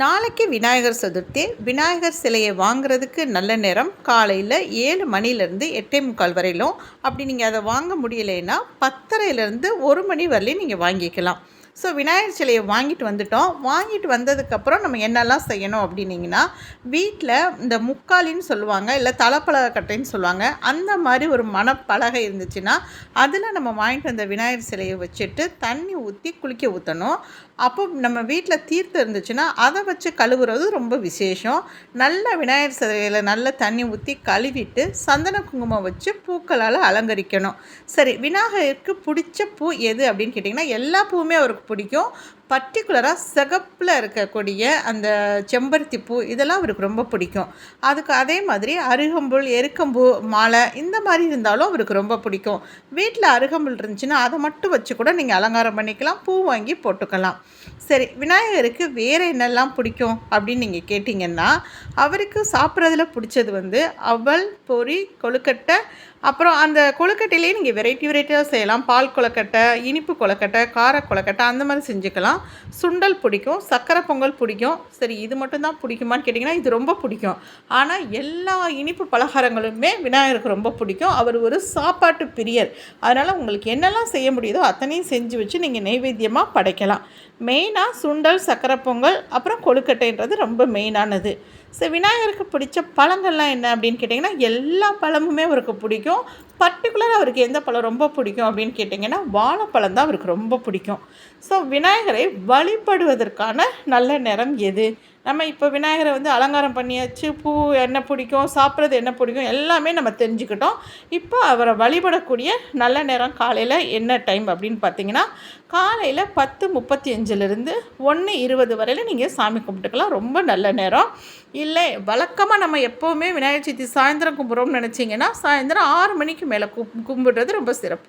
நாளைக்கு விநாயகர் சதுர்த்தி. விநாயகர் சிலையை வாங்குறதுக்கு நல்ல நேரம். காலையில் ஏழு மணிலேருந்து எட்டே முக்கால் வரையிலும். அப்படி நீங்கள் அதை வாங்க முடியலைன்னா பத்தரையிலேருந்து ஒரு மணி வரலையும் நீங்கள் வாங்கிக்கலாம். ஸோ விநாயகர் சிலையை வாங்கிட்டு வந்துட்டோம். வாங்கிட்டு வந்ததுக்கப்புறம் நம்ம என்னெல்லாம் செய்யணும் அப்படின்னிங்கன்னா வீட்டில் இந்த முக்காலின்னு சொல்லுவாங்க இல்லை தலைப்பலகக்கட்டைன்னு சொல்லுவாங்க அந்த மாதிரி ஒரு மனப்பலகை இருந்துச்சுன்னா அதில் நம்ம வாங்கிட்டு வந்த விநாயகர் சிலையை வச்சுட்டு தண்ணி ஊற்றி குளிக்க ஊற்றணும் அப்போ நம்ம வீட்டில் தீர்த்து இருந்துச்சுன்னா அதை வச்சு கழுவுறது ரொம்ப விசேஷம். நல்ல விநாயகர் சிலையில் நல்ல தண்ணி ஊற்றி கழுவிட்டு சந்தன குங்குமம் வச்சு பூக்களால் அலங்கரிக்கணும். சரி விநாயகருக்கு பிடிச்ச பூ எது அப்படின்னு கேட்டிங்கன்னா எல்லா பூவுமே அவருக்கு பிடிக்கும். பர்டிகுலராக சிகப்பில் இருக்கக்கூடிய அந்த செம்பருத்தி பூ இதெல்லாம் அவருக்கு ரொம்ப பிடிக்கும். அதுக்கு அதே மாதிரி அருகம்புல் எருக்கம்பூ மாலை இந்த மாதிரி இருந்தாலும் அவருக்கு ரொம்ப பிடிக்கும். வீட்டில் அருகம்புல் இருந்துச்சுன்னா அதை மட்டும் வச்சு கூட நீங்கள் அலங்காரம் பண்ணிக்கலாம் பூ வாங்கி போட்டுக்கலாம். சரி விநாயகருக்கு வேறு என்னெல்லாம் பிடிக்கும் அப்படின்னு நீங்கள் கேட்டிங்கன்னா அவருக்கு சாப்பிட்றதுல பிடிச்சது வந்து அவல் பொறி கொழுக்கட்டை. அப்புறம் அந்த கொழுக்கட்டையிலேயே நீங்கள் வெரைட்டி வெரைட்டியாக செய்யலாம். பால் கொழுக்கட்டை இனிப்பு கொழுக்கட்டை கார கொழுக்கட்டை அந்த மாதிரி செஞ்சுக்கலாம். சுண்டல் பிடிக்கும் சக்கரை பொங்கல் பிடிக்கும். சரி இது மட்டும்தான் பிடிக்குமான்னு கேட்டிங்கன்னா இது ரொம்ப பிடிக்கும். ஆனால் எல்லா இனிப்பு பலகாரங்களுமே விநாயகருக்கு ரொம்ப பிடிக்கும். அவர் ஒரு சாப்பாட்டு பிரியர். அதனால் உங்களுக்கு என்னெல்லாம் செய்ய முடியுதோ அத்தனையும் செஞ்சு வச்சு நீங்கள் நைவேத்தியமாக படைக்கலாம். மெயினாக சுண்டல் சக்கரை பொங்கல் அப்புறம் கொழுக்கட்டைன்றது ரொம்ப மெயினானது. ஸோ விநாயகருக்கு பிடிச்ச பழங்கள்லாம் என்ன அப்படின்னு கேட்டிங்கன்னா எல்லா பழமுமே அவருக்கு பிடிக்கும். பர்டிகுலராக அவருக்கு எந்த பழம் ரொம்ப பிடிக்கும் அப்படின்னு கேட்டிங்கன்னா வாழைப்பழம் தான் அவருக்கு ரொம்ப பிடிக்கும். ஸோ விநாயகரை வழிபடுவதற்கான நல்ல நேரம் எது? நம்ம இப்போ விநாயகரை வந்து அலங்காரம் பண்ணியாச்சு பூ என்ன பிடிக்கும் சாப்பிட்றது என்ன பிடிக்கும் எல்லாமே நம்ம தெரிஞ்சுக்கிட்டோம். இப்போ அவரை வழிபடக்கூடிய நல்ல நேரம் காலையில் என்ன டைம் அப்படின்னு பார்த்தீங்கன்னா காலையில் பத்து முப்பத்தி அஞ்சுலேருந்து ஒன்று இருபது வரையில் நீங்கள் சாமி கும்பிட்டுக்கலாம். ரொம்ப நல்ல நேரம். இல்லை வழக்கமாக நம்ம எப்போவுமே விநாயகர் சதுர்த்தி சாயந்தரம் கும்பிட்றோம்னு நினச்சிங்கன்னா சாயந்தரம் ஆறு மணிக்கு மேலே கும்பிடுறது ரொம்ப சிறப்பு.